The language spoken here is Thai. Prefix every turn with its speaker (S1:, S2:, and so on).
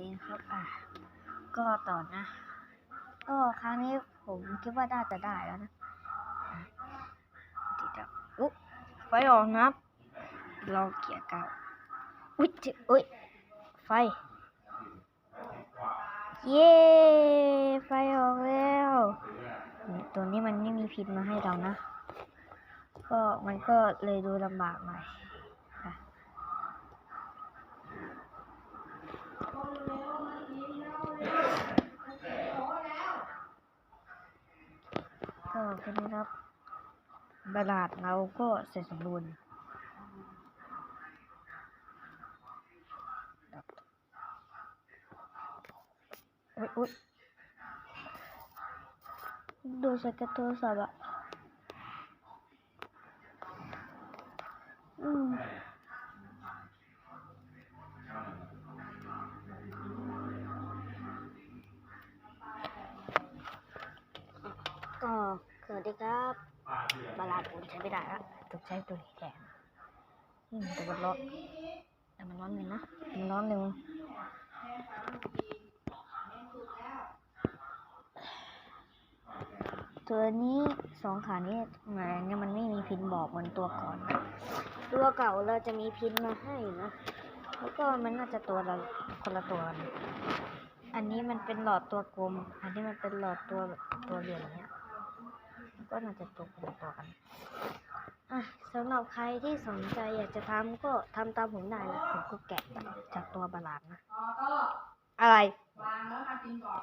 S1: ดีครับอะก็ต่อนะก็ครั้งนี้ผมคิดว่าน่าจะได้แล้วนะอะติดแล้วอุ๊ไฟออกนะครับลองเกียร์เก้าอุ๊ยเจ็บอุ๊ยไฟ เย้ไฟออกแล้ว ตัวนี้มันไม่มีพิษมาให้เรานะ ก็มันก็เลยดูลำบากหน่อยค่ะ ก็แค่นี้ครับบลาดเราก็เสร็จสมบูรณ์อุ๊ยอุ๊ยดูสก็ตโทรศัพท์อะอืมก็ สวัสดีครับ บาลาดผมใช้ไม่ได้ละต้องใช้ตัวนี้แทนอืมแต่มันร้อนแต่มันร้อนหนึ่งนะ มันร้อนหนึ่งตัวนี้สองขานี้เหมือนเนี่ยมันไม่มีพินบอกเหมือนตัวก่อน ตัวเก่าเราจะมีพินมาให้นะ แล้วก็มันน่าจะตัวละคนละตัว อันนี้มันเป็นหลอดตัวกลม อันนี้มันเป็นหลอดตัวตัวเหลี่ยมเนี้ย ก็น่าจะตัวคนตัวกันอะสำหรับใครที่สนใจอยากจะทำก็ทำตามผมได้นะผมก็แกะจากตัวบาลานนะอะไร
S2: วางแล้วทำกินก่อน